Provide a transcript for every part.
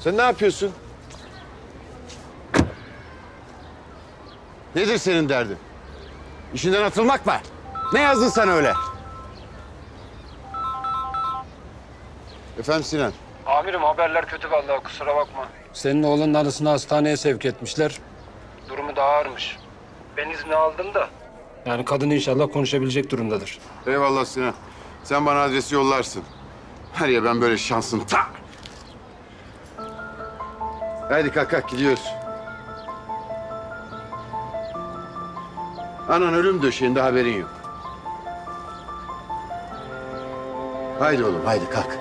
Sen ne yapıyorsun? Nedir senin derdin? İşinden atılmak mı? Ne yazdın sen öyle? Efendim Sinan. Amirim haberler kötü vallahi kusura bakma. Senin oğlanın arasını hastaneye sevk etmişler. Durumu daha ağırmış. Ben izni aldım da. Yani kadın inşallah konuşabilecek durumdadır. Eyvallah Sinan. Sen bana adresi yollarsın. Her ya ben böyle şansım ta. Haydi kalk kalk gidiyoruz. Anan ölüm döşeğinde haberin yok. Haydi oğlum haydi kalk.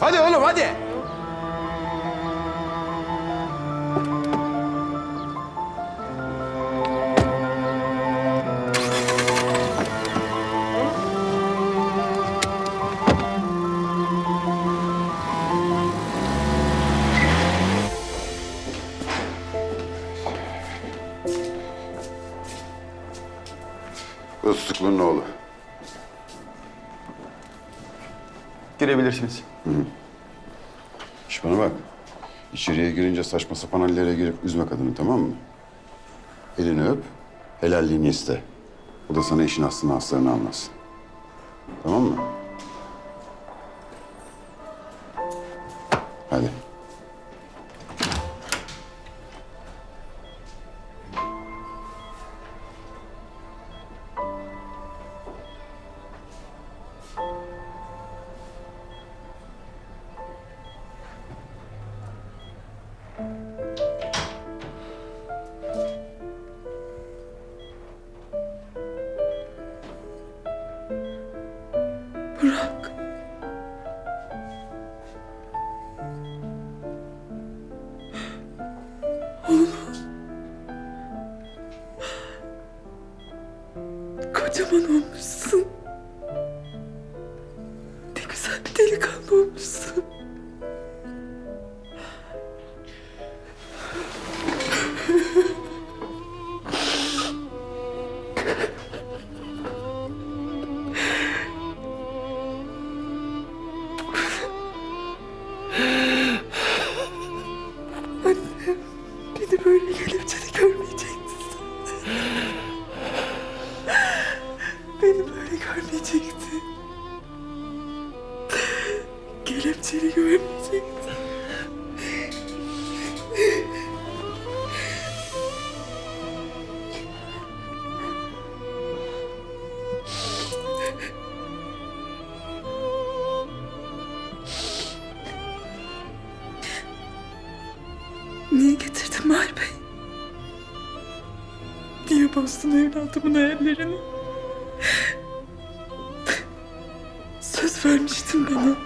Hadi oğlum hadi. Ustuklu'nun oğlu. Girebilirsiniz. İş bana bak. İçeriye girince saçma sapan hallere girip üzme kadını tamam mı? Elini öp, helalliğini iste. O da sana işin aslını aslarını anlasın. Tamam mı? Bırak. Bozdun evladımın hayallerini? Söz vermiştin bana.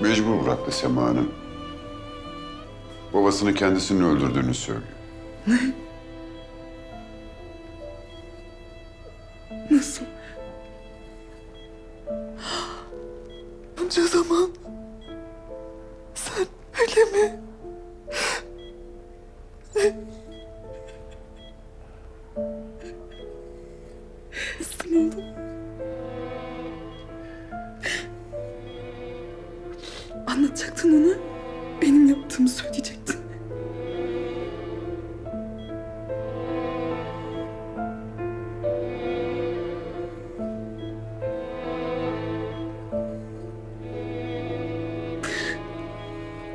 Mecbur bıraktı Sema Hanım. Babasını kendisinin öldürdüğünü söylüyor. Nasıl? Bunca zaman Anlatacaktın ona. Benim yaptığımı söyleyecektin.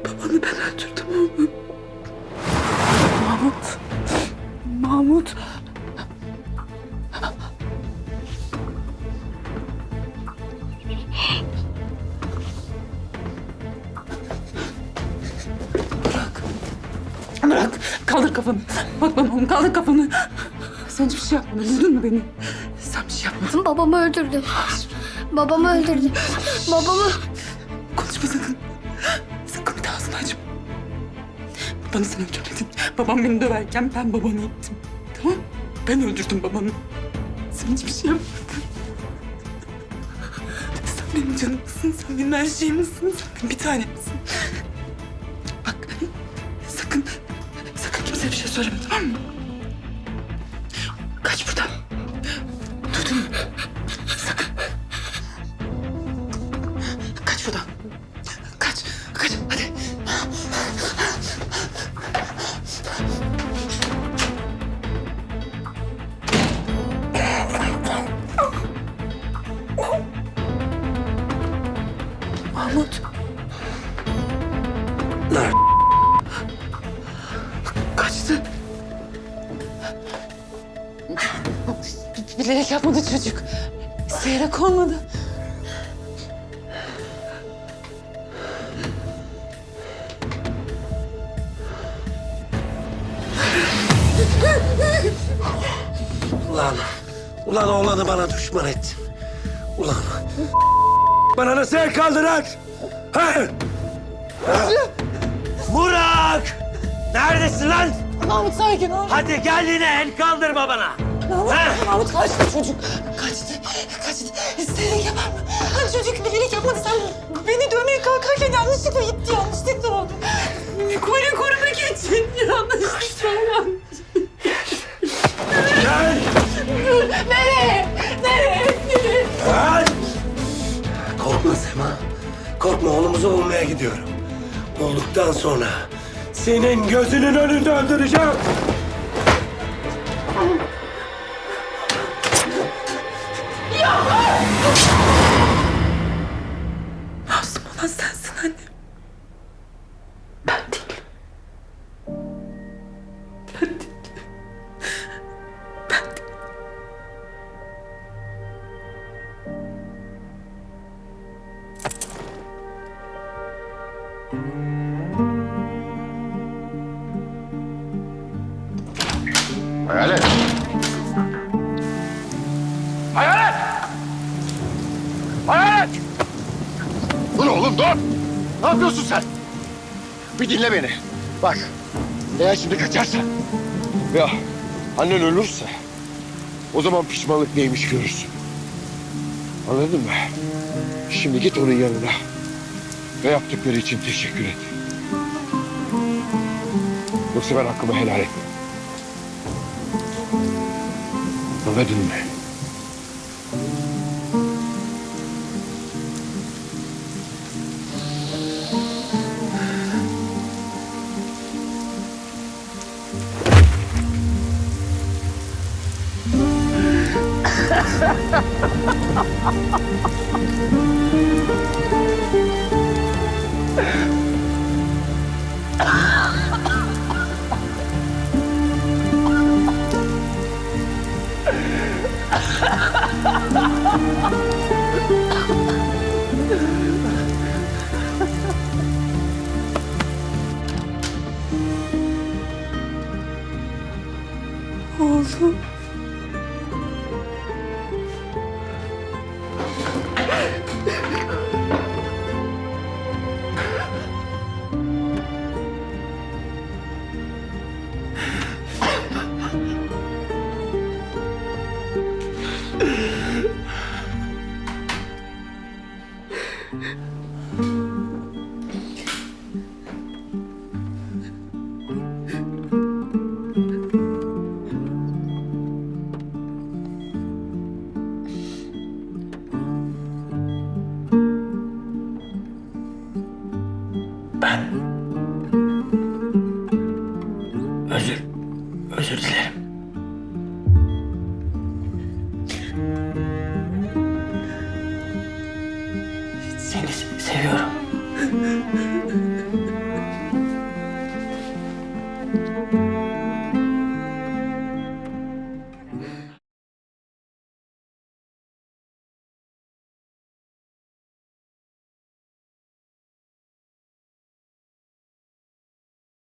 Babanı ben öldürdüm oğlum. Mahmut. Mahmut. Bırak. Kaldır kafanı. Bak bana oğlum kaldır kafanı. Sen hiçbir şey yapmadın. Duydun mu beni? Sen bir şey yapmadın. Babamı öldürdü. Babamı öldürdü. Babamı... Konuşma sakın. Sakın bir daha ağzını açma. Babanı sen öldürmedin. Babam beni döverken ben babanı ittim. Tamam? Ben öldürdüm babanı. Sen hiçbir şey yapmadın. Sen benim canımsın, sen benim her şeyimsin, sen benim bir tanemsin. bir şey söyleme tamam mı? Kaç buradan. Duydun mu? Sakın. Kaç buradan. Kaç. Kaç hadi. Mahmut. Yapmadı çocuk. İsteyerek olmadı. Ulan, ulan oğlanı bana düşman ettin. Ulan, bana nasıl el kaldırar? Ha? Ha? Burak! Neredesin lan? Mahmut sakin ol. Hadi gel yine el kaldırma bana. Mahmut, kaçtı çocuk. Kaçtı. Kaçtı. İsteyerek yapar mı? Hani çocuk bilerek yapmadı. Sen beni dövmeye kalkarken yanlışlıkla gitti. Yanlışlıkla oldu. Koru korumak için. Yanlışlıkla yanlış. Gel! Nereye? Nereye? Gel! Korkma Sema. Korkma oğlumuzu bulmaya gidiyorum. Bulduktan sonra senin gözünün önünde öldüreceğim. Hayalet. Hayalet! Hayalet! Dur oğlum dur. Ne yapıyorsun sen? Bir dinle beni. Bak. Eğer şimdi kaçarsan ya annen ölürse o zaman pişmanlık neymiş görürsün. Anladın mı? Şimdi git onun yanına ve yaptıkları için teşekkür et. Yoksa ben hakkımı helal etmem. Anladın mı?